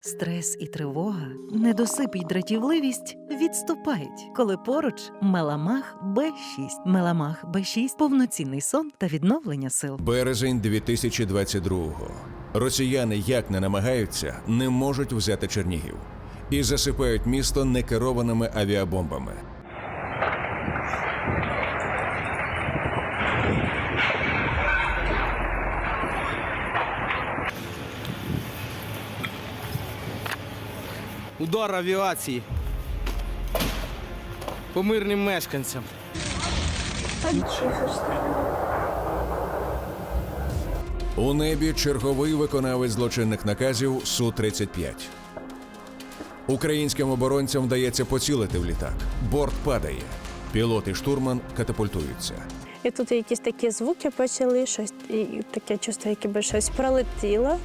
Стрес і тривога, недосип і дратівливість відступають, коли поруч Меламах Б6. Меламах Б6 – повноцінний сон та відновлення сил. Березень 2022-го. Росіяни як не намагаються, не можуть взяти Чернігів і засипають місто некерованими авіабомбами. Удар авіації по мирним мешканцям. У небі черговий виконавець злочинних наказів Су-35. Українським оборонцям вдається поцілити в літак. Борт падає. Пілот і штурман катапультуються. І тут якісь такі звуки почали, щось і таке чувство, якби щось пролетіло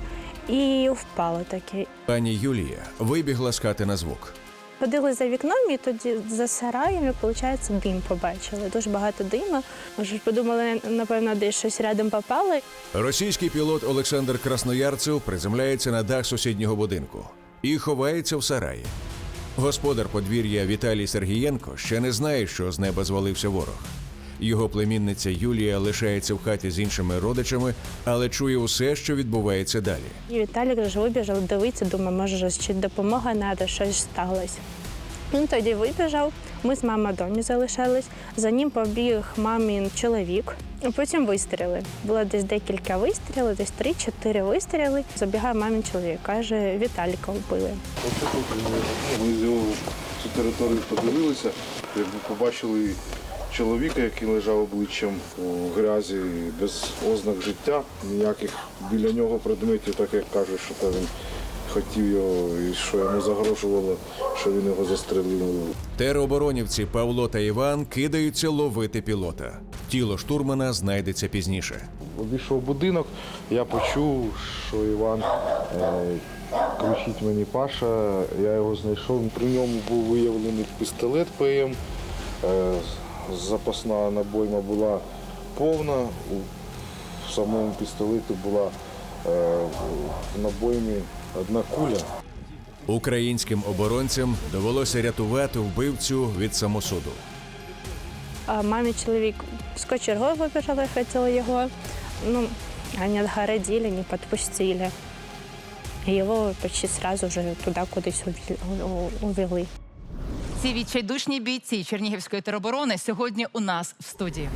і впало таке. Пані Юлія вибігла з хати на звук. Ходили за вікном і тоді за сараєм, і, виходить, дим побачили. Дуже багато диму. Ми ж подумали, напевно, десь щось рядом попало. Російський пілот Олександр Красноярцев приземляється на дах сусіднього будинку і ховається в сараї. Господар подвір'я Віталій Сергієнко ще не знає, що з неба звалився ворог. Його племінниця Юлія лишається в хаті з іншими родичами, але чує усе, що відбувається далі. І Віталік ж вибіжав, дивиться, думає, може, чи допомога треба, щось сталося. Він тоді вибіжав, ми з мамою домі залишались. За ним побіг мамін чоловік. А Потім вистріли. Було десь декілька вистрілів, десь три-чотири вистріли. Забігає мамін чоловік, каже, Віталіка вбили. Ми з його цю територію подивилися, якби побачили чоловіка, який лежав обличчям у грязі, без ознак життя, ніяких біля нього предметів, так як кажуть, що то він хотів його і що йому загрожувало, що він його застрелив. Тероборонівці Павло та Іван кидаються ловити пілота. Тіло штурмана знайдеться пізніше. Обійшов будинок, я почув, що Іван е, кричить мені Паша, я його знайшов. При ньому був виявлений пістолет ПМ. Е, запасна набойма була повна. У в самому пістолеті була е, в набоймі одна куля. Українським оборонцям довелося рятувати вбивцю від самосуду. А мамі чоловік з кочергою вибіжали, хотіли його. Ну, они отгородили, не подпустили. И его почти сразу же туда кудись увели. Ці відчайдушні бійці Чернігівської тероборони сьогодні у нас в студії.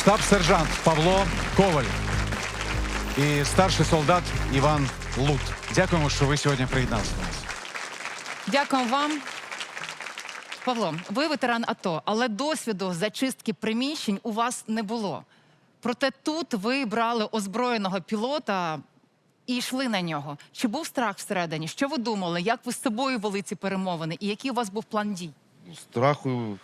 штаб-сержант Павло Коваль і старший солдат Іван Лут. Дякуємо, що ви сьогодні приєдналися до нас. Дякую вам. Павло, ви ветеран АТО, але досвіду зачистки приміщень у вас не було. Проте тут ви брали озброєного пілота і йшли на нього. Чи був страх всередині? Що ви думали? Як ви з собою вели ці перемовини? І який у вас був план дій? Страху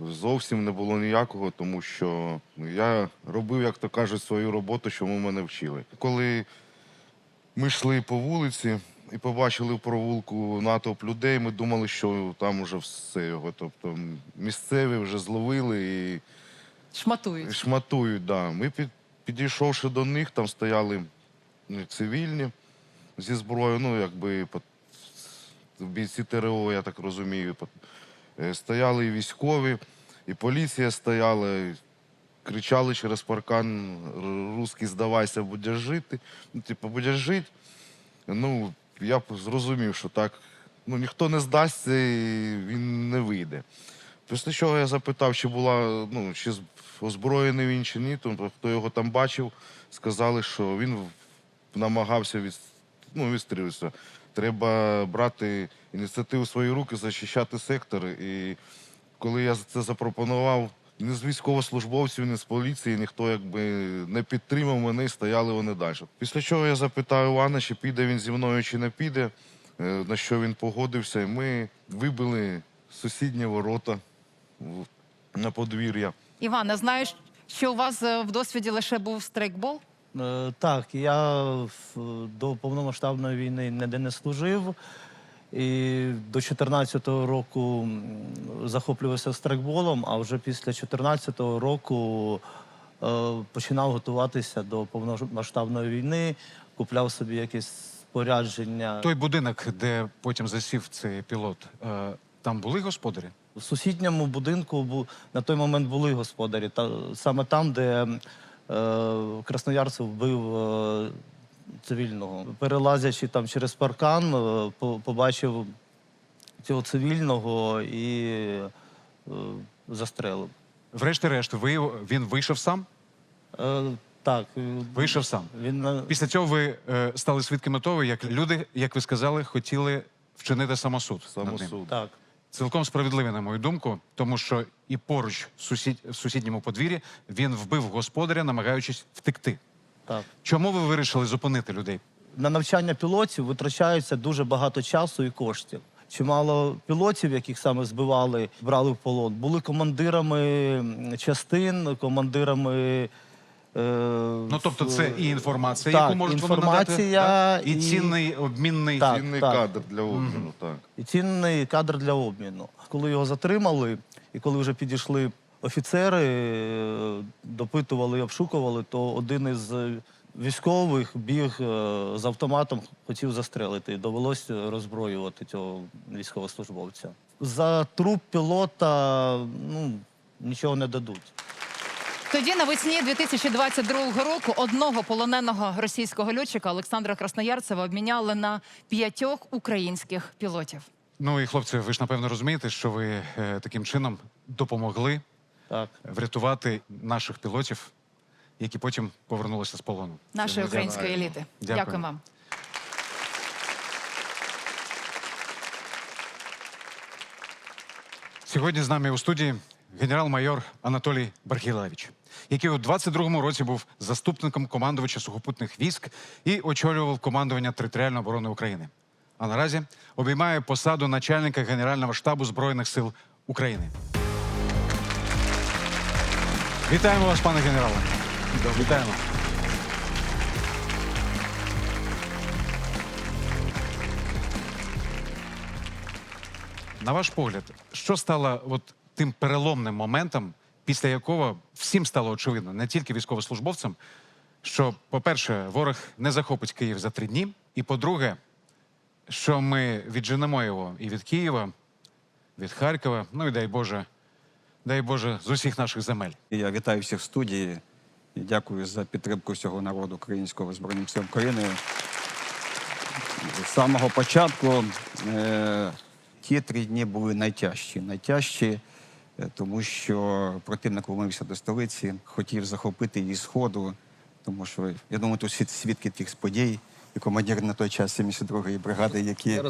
зовсім не було ніякого, тому що я робив, як то кажуть, свою роботу, що мене вчили. Коли ми йшли по вулиці і побачили в провулку натовп людей, ми думали, що там уже все його. Тобто місцеві вже зловили і Шматують. шматують. Да. Ми під, підійшовши до них, там стояли ну, цивільні зі зброєю, ну якби бійці ТРО, я так розумію. е, Стояли і військові, і поліція стояла, кричали через паркан русський здавайся, будеш жити. Ну, типу, будеш жити. Ну, я зрозумів, що так ну, ніхто не здасться і він не вийде. Після чого я запитав, чи була, ну, чи озброєний він чи ні, то хто його там бачив, сказали, що він намагався від, ну, відстрілитися. Треба брати ініціативу в свої руки, захищати сектор. І коли я це запропонував, ні з військовослужбовців, ні з поліції, ніхто якби не підтримав мене і стояли вони далі. Після чого я запитав Івана, чи піде він зі мною, чи не піде, е, на що він погодився. І ми вибили сусідні ворота на подвір'я. Іване, знаєш, що у вас е, в досвіді лише був страйкбол? Е, Так, я до повномасштабної війни ніде не служив. І до 14-го року захоплювався страйкболом, а вже після 14-го року е, починав готуватися до повномасштабної війни, купляв собі якісь спорядження. Той будинок, де потім засів цей пілот, е, там були господарі? В сусідньому будинку на той момент були господарі. Та, саме там, де Красноярцев вбив е, цивільного. Перелазячи там через паркан, е, побачив цього цивільного і е, застрелив. Врешті-решт, ви, він вийшов сам? Е, так, е, Вийшов сам. він Після цього ви е, стали свідками того, як люди, як ви сказали, хотіли вчинити самосуд. Самосуд. так. Цілком справедливе, на мою думку, тому що і поруч в, сусід, в сусідньому подвір'ї він вбив господаря, намагаючись втекти. Так. Чому ви вирішили зупинити людей? На навчання пілотів витрачається дуже багато часу і коштів. Чимало пілотів, яких саме збивали, брали в полон, були командирами частин, командирами. Е, Ну тобто, це і інформація, Так, яку можуть вони надати, так? і, цінний обмінний. Так. Цінний кадр для обміну, так. і цінний кадр для обміну. Коли його затримали, і коли вже підійшли офіцери, е, допитували і обшукували, то один із військових біг е, з автоматом, хотів застрелити. Довелося роззброювати цього військовослужбовця. За труп пілота ну, нічого не дадуть. Тоді навесні 2022 року одного полоненого російського льотчика Олександра Красноярцева обміняли на п'ятьох українських пілотів. Ну і хлопці, ви ж напевно розумієте, що ви е, таким чином допомогли Так. врятувати наших пілотів, які потім повернулися з полону. Нашої Це української еліти. Дякую. Дякую вам. Сьогодні з нами у студії генерал-майор Анатолій Бархілевич, який у 22-му році був заступником командувача сухопутних військ і очолював командування територіальної оборони України. А наразі обіймає посаду начальника Генерального штабу Збройних сил України. Вітаємо вас, пане генерале. Вітаємо. На ваш погляд, що стало от тим переломним моментом, після якого всім стало очевидно, не тільки військовослужбовцям, що, по-перше, ворог не захопить Київ за три дні, і по-друге, що ми відженемо його і від Києва, від Харкова, ну і дай Боже, дай Боже, з усіх наших земель. Я вітаю всіх в студії і дякую за підтримку всього народу українського Збройних сил України. З самого початку е, ті три дні були найтяжчі. Найтяжчі, тому що противник вломився до столиці, хотів захопити її сходу, тому що я думаю, тут свідки тих подій. І командир на той час 72-ї бригади, який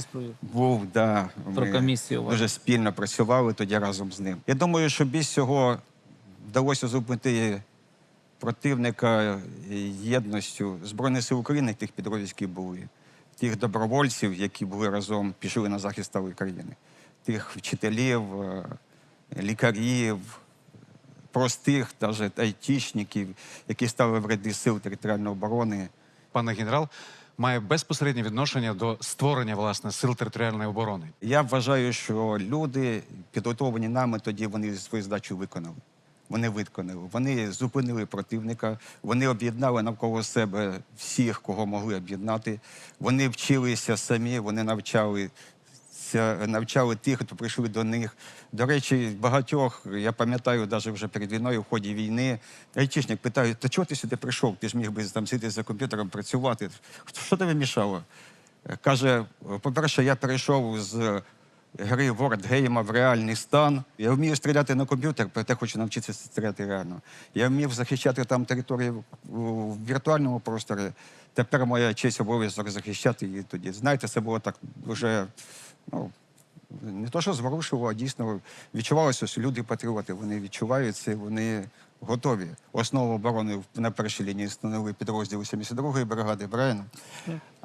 був, да, Про комісію дуже спільно працювали тоді разом з ним. Я думаю, що без цього вдалося зупинити противника єдністю Збройних сил України, тих підрозділів, які були, тих добровольців, які були разом, пішли на захист старої країни, тих вчителів, е, лікарів, простих, навіть айтішників, які стали в ряди сил територіальної оборони. Пане генерал має безпосереднє відношення до створення власне сил територіальної оборони. Я вважаю, що люди, підготовлені нами, тоді вони свою здачу виконали. Вони виконали. Вони зупинили противника, вони об'єднали навколо себе всіх, кого могли об'єднати. Вони вчилися самі, вони навчали. Навчали тих, хто прийшли до них. До речі, багатьох, я пам'ятаю, навіть вже перед війною, в ході війни, айтішник питає, та чого ти сюди прийшов? Ти ж міг би там сидіти за комп'ютером, працювати. Що тобі мішало? Каже, по-перше, я перейшов з гри Game в реальний стан. Я вмію стріляти на комп'ютер, проте хочу навчитися стріляти реально. Я вмів захищати там територію в віртуальному просторі. Тепер моя честь обов'язок захищати її тоді. Знаєте, це було так дуже. Ну, не то, що зворушило, а дійсно відчувалося, що люди патріоти. Вони відчувають це, вони готові. Основу оборони на першій лінії становили підрозділи 72-ї бригади, правильно?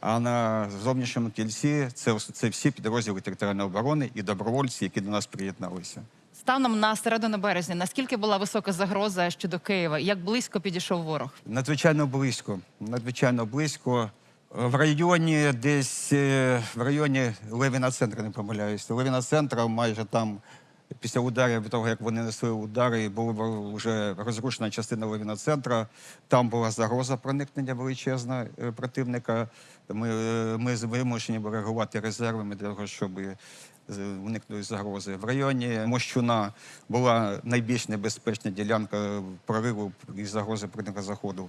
А на зовнішньому кільці це, це всі підрозділи територіальної оборони і добровольці, які до нас приєдналися. Станом на середину березня, наскільки була висока загроза щодо Києва? Як близько підійшов ворог? Надзвичайно близько. Надзвичайно близько. В районі десь е, в районі Левіна центра, не помиляюся. Левіна центра майже там Після ударів, того, як вони несли удари, була вже розрушена частина Левіна-центра. Там була загроза проникнення величезна е, противника. Ми, е, ми вимушені реагувати резервами для того, щоб уникнути загрози. В районі Мощуна була найбільш небезпечна ділянка прориву і загрози противника заходу.